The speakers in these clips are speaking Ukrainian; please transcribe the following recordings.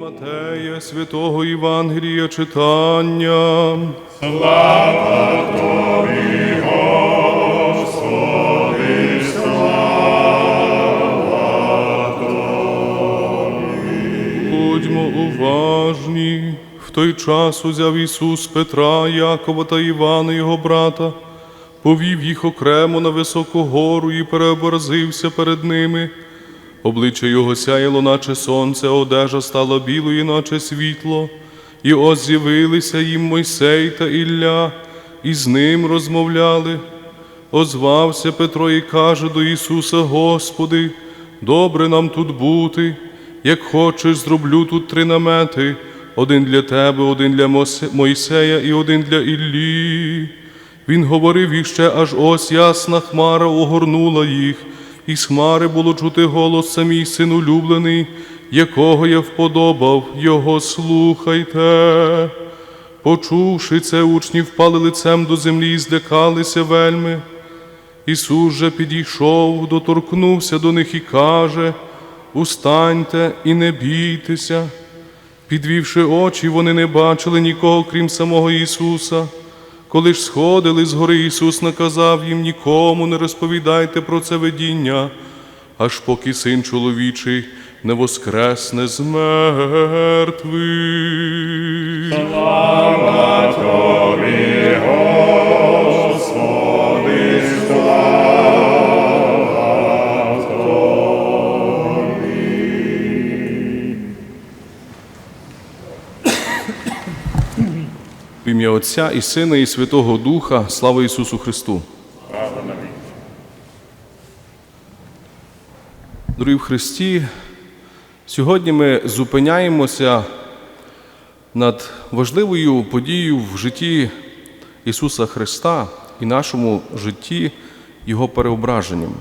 Матея, святого Євангелія читання. слава. Будьмо уважні. В той час узяв Ісус Петра, Якова та Івана, його брата, повів їх окремо на високу гору і переобразився перед ними. Обличчя його сяяло, наче сонце, одежа стала білою, наче світло. І ось з'явилися їм Мойсей та Ілля, і з ним розмовляли. Озвався Петро і каже до Ісуса, Господи, добре нам тут бути, як хочеш, зроблю тут три намети, один для Тебе, один для Мойсея і один для Іллі. Він говорив іще, аж ось ясна хмара огорнула їх, і з хмари було чути голос самій син улюблений, якого я вподобав, його слухайте. Почувши це, учні впали лицем до землі і злякалися вельми. Ісус же підійшов, доторкнувся до них і каже: Устаньте і не бійтеся. Підвівши очі, вони не бачили нікого, крім самого Ісуса. Коли ж сходили з гори, Ісус наказав їм нікому не розповідайте про це видіння, аж поки син чоловічий не воскресне з мертвих. В Отця і Сина, і Святого Духа, слава Ісусу Христу. Дорогі в Христі, сьогодні ми зупиняємося над важливою подією в житті Ісуса Христа і нашому житті Його переображенням.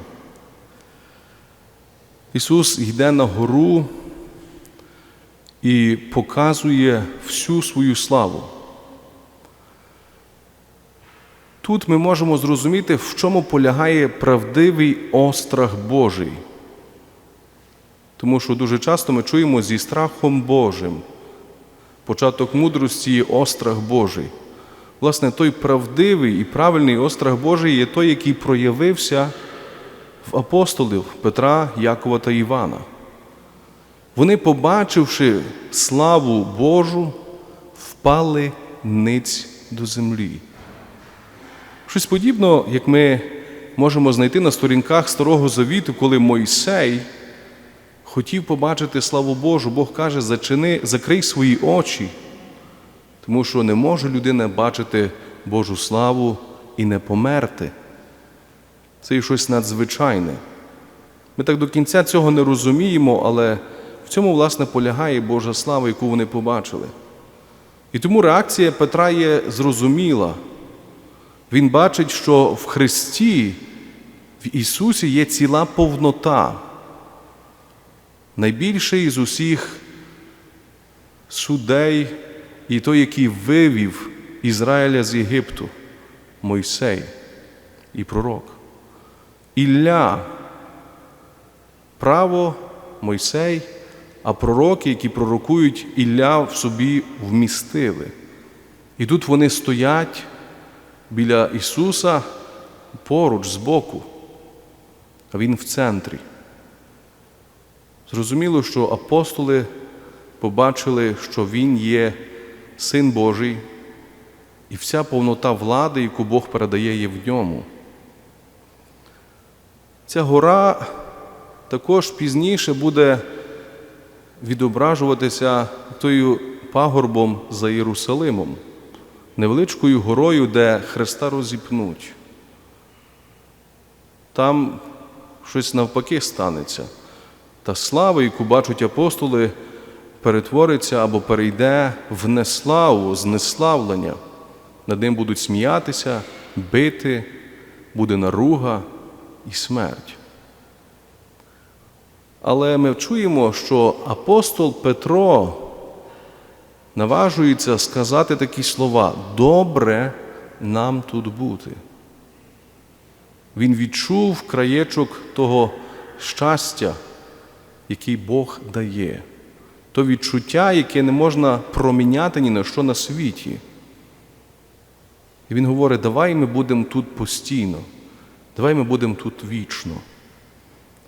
Ісус йде на гору і показує всю свою славу. Тут ми можемо зрозуміти, в чому полягає правдивий острах Божий. Тому що дуже часто ми чуємо зі страхом Божим. Початок мудрості є острах Божий. Власне, той правдивий і правильний острах Божий є той, який проявився в апостолів Петра, Якова та Івана. Вони, побачивши славу Божу, впали ниць до землі. Щось подібне, як ми можемо знайти на сторінках Старого Завіту, коли Мойсей хотів побачити славу Божу, Бог каже, зачини, закрий свої очі, тому що не може людина бачити Божу славу і не померти. Це є щось надзвичайне. Ми так до кінця цього не розуміємо, але в цьому, власне, полягає Божа слава, яку вони побачили. І тому реакція Петра є зрозуміла. Він бачить, що в Христі, в Ісусі є ціла повнота. Найбільший із усіх судей і той, який вивів Ізраїля з Єгипту, Мойсей і пророк. Ілля, право Мойсей, а пророки, які пророкують, Ілля в собі вмістили. І тут вони стоять біля Ісуса поруч збоку, а Він в центрі. Зрозуміло, що апостоли побачили, що Він є Син Божий, і вся повнота влади, яку Бог передає, є в ньому. Ця гора також пізніше буде відображуватися тою пагорбом за Єрусалимом невеличкою горою, де Христа розіпнуть. Там щось навпаки станеться. Та слава, яку бачать апостоли, перетвориться або перейде в неславу, знеславлення. Над ним будуть сміятися, бити, буде наруга і смерть. Але ми чуємо, що апостол Петро наважується сказати такі слова: добре нам тут бути. Він відчув краєчок того щастя, який Бог дає. то відчуття, яке не можна проміняти ні на що на світі. І він говорить, давай ми будемо тут постійно, давай ми будемо тут вічно.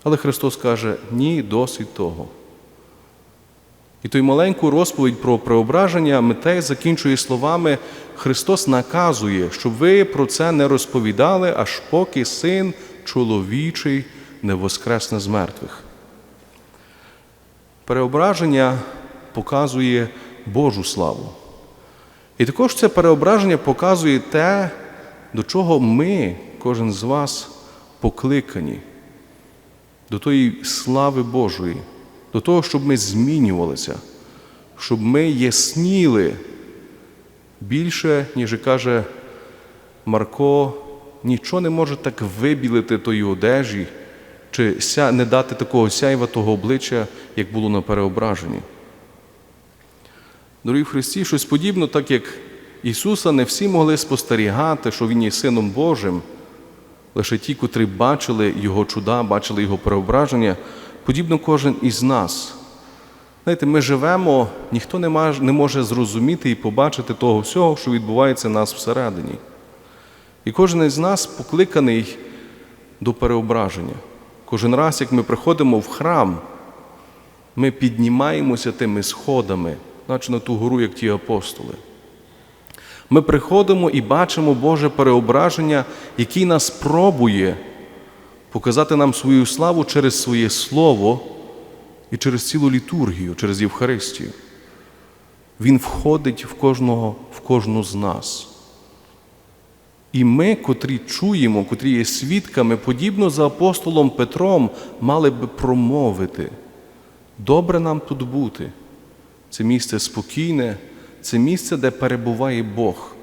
Але Христос каже, ні, досить того. І той маленьку розповідь про преображення Митей закінчує словами: Христос наказує, щоб ви про це не розповідали, аж поки син чоловічий не воскресне з мертвих. Переображення показує Божу славу. І також це переображення показує те, до чого ми, кожен з вас, покликані, до тої слави Божої, до того, щоб ми змінювалися, щоб ми ясніли більше, ніж каже Марко, нічого не може так вибілити тої одежі, чи не дати такого сяйватого обличчя, як було на переображенні. Дорогі Христі, щось подібне, так як Ісуса не всі могли спостерігати, що Він є Сином Божим, лише ті, котрі бачили Його чуда, бачили Його преображення, подібно кожен із нас. Знаєте, ми живемо, ніхто не може зрозуміти і побачити того всього, що відбувається в нас всередині. І кожен із нас покликаний до переображення. Кожен раз, як ми приходимо в храм, ми піднімаємося тими сходами, наче на ту гору, як ті апостоли. Ми приходимо і бачимо Боже переображення, який нас пробує показати нам свою славу через своє Слово і через цілу літургію, через Євхаристію. Він входить в кожного, в кожну з нас. І ми, котрі чуємо, котрі є свідками, подібно за апостолом Петром, мали би промовити. Добре нам тут бути. Це місце спокійне, це місце, де перебуває Бог,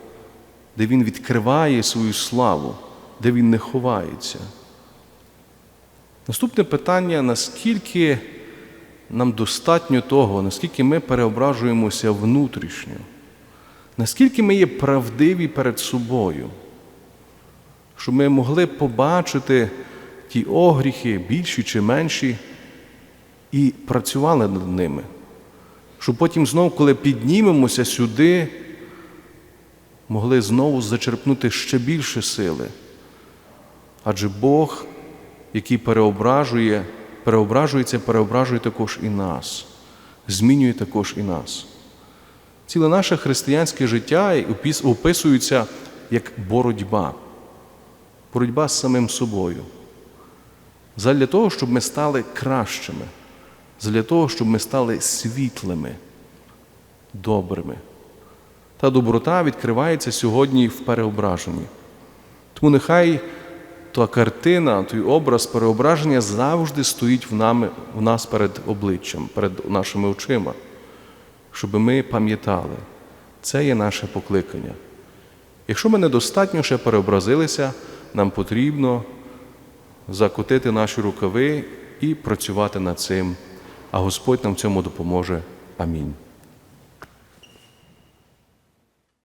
де Він відкриває свою славу, де Він не ховається. Наступне питання: наскільки нам достатньо того, наскільки ми переображуємося внутрішньо, наскільки ми є правдиві перед собою, щоб ми могли побачити ті огріхи, більші чи менші, і працювали над ними. Щоб потім знову, коли піднімемося сюди, могли знову зачерпнути ще більше сили. Адже Бог, який переображує, переображується, переображує також і нас, змінює також і нас. Ціле наше християнське життя описується як боротьба, боротьба з самим собою. Задля того, щоб ми стали кращими, задля того, щоб ми стали світлими, добрими. Та доброта відкривається сьогодні в переображенні. Тому нехай та картина, той образ переображення завжди стоїть в, нами, в нас перед обличчям, перед нашими очима, щоб ми пам'ятали, це є наше покликання. Якщо ми недостатньо ще переобразилися, нам потрібно закотити наші рукави і працювати над цим, а Господь нам в цьому допоможе. Амінь.